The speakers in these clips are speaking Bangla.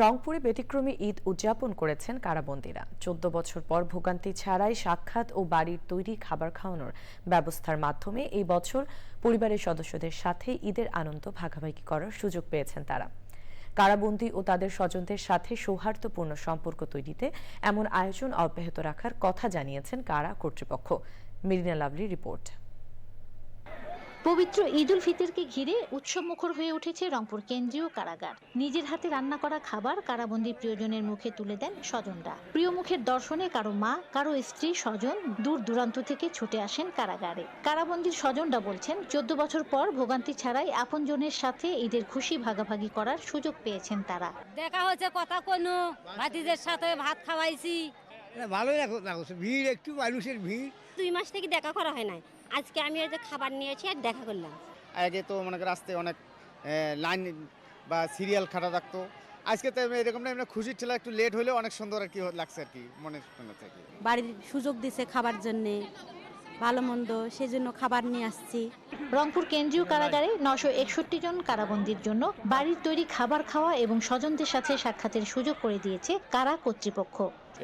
রংপুরে ব্যতিক্রমী ঈদ উদযাপন করেছেন কারাবন্দীরা। চোদ্দ বছর পর ভোগান্তি ছাড়াই সাক্ষাৎ ও বাড়ির তৈরি খাবার খাওয়ানোর ব্যবস্থার মাধ্যমে এই বছর পরিবারের সদস্যদের সাথে ঈদের আনন্দ ভাগাভাগি করার সুযোগ পেয়েছেন তারা। কারাবন্দী ও তাদের স্বজনদের সাথে সৌহার্দ্যপূর্ণ সম্পর্ক তৈরিতে এমন আয়োজন অব্যাহত রাখার কথা জানিয়েছেন কারা কর্তৃপক্ষ। মেরিনা লাভলি রিপোর্ট। পবিত্র ঈদ উল ফিতরকে ঘিরে উৎসব মুখর হয়ে উঠেছে রংপুর কেন্দ্রীয় কারাগার। নিজের হাতে রান্না করা খাবার কারাবন্দী প্রিয়জনের মুখে তুলে দেন স্বজনরা। প্রিয় মুখের দর্শনে কারও মা, কারও স্ত্রী, স্বজন দূর দূরান্ত থেকে ছুটে আসেন কারাগারে। কারাবন্দির স্বজনরা বলছেন, চোদ্দ বছর পর ভোগান্তি ছাড়াই আপনজনের সাথে ঈদের খুশি ভাগাভাগি করার সুযোগ পেয়েছেন তারা। দেখা হচ্ছে কথা কোনো ভাতিজের সাথে ভাত খাওয়াইছি। ভালোই রাখো রাখছে ভিড় একটু মানুষের ভিড়। দুই মাস থেকে দেখা করা হয় নাই। আজকে আমি যে খাবার নিয়েছি আর দেখা করলাম। আগে তো মনে করেন রাস্তায় অনেক লাইন বা সিরিয়াল খাটা থাকতো। আজকে তো এরকম না এমনি খুশির ঠেলা একটু লেট হলেও অনেক সুন্দর আর কি লাগছে আর কি মনে হচ্ছে কি বাড়ির সুযোগ দিছে খাবার জন্যে ভালো মন্দ সেই জন্য খাবার নিয়ে আসছি। রংপুর কেন্দ্রীয় কারাগারে নশো একষট্টি জন কারাবন্দির জন্য বাড়ির তৈরি খাবার খাওয়া এবং স্বজনদের সাথে সাক্ষাতের সুযোগ করে দিয়েছে কারা কর্তৃপক্ষ।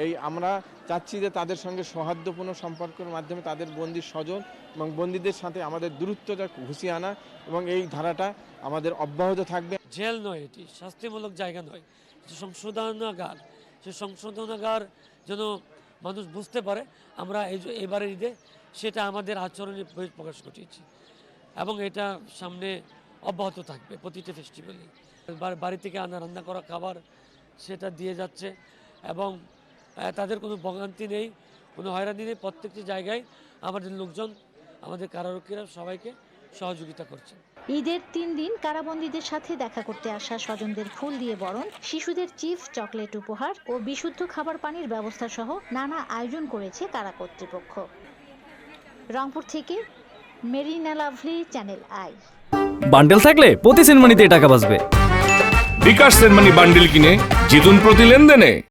এই আমরা চাচ্ছি যে তাদের সঙ্গে সৌহার্দ্যপূর্ণ সম্পর্কের মাধ্যমে তাদের বন্দির স্বজন এবং বন্দীদের সাথে আমাদের দূরত্বটা ঘুষিয়ে আনা এবং এই ধারাটা আমাদের অব্যাহত থাকবে। জেল নয় এটি, শাস্তিমূলক জায়গা নয়। যে সংশোধনাগার, সে সংশোধনাগার যেন মানুষ বুঝতে পারে, আমরা এই যে এবারের ঈদে সেটা আমাদের আচরণে প্রকাশ ঘটিয়েছি এবং এটা সামনে অব্যাহত থাকবে প্রতিটা ফেস্টিভ্যালে বাড়ি থেকে আনা, রান্না করা খাবার সেটা দিয়ে যাচ্ছে এবং তাদের কোনো ভোগান্তি নেই কোনো হয়রানি নেই প্রত্যেকটি জায়গায়। আমাদের লোকজন আমাদের কারারক্ষীরা সবাইকে সহযোগিতা করছে। ঈদের তিন দিন কারাবন্দীদের সাথে দেখা করতে আসা স্বজনদের ফুল দিয়ে বরণ শিশুদের চিপস চকলেট উপহার ও বিশুদ্ধ খাবার পানির ব্যবস্থা সহ নানা আয়োজন করেছে কারা কর্তৃপক্ষ। রংপুর থেকে Marina Lovely channel I. Bundle থাকলে প্রতি সেনমানিতে টাকা বাঁচবে। বিকাশ সেনমানি বান্ডিল কিনে জিতুন প্রতি লেনদেনে।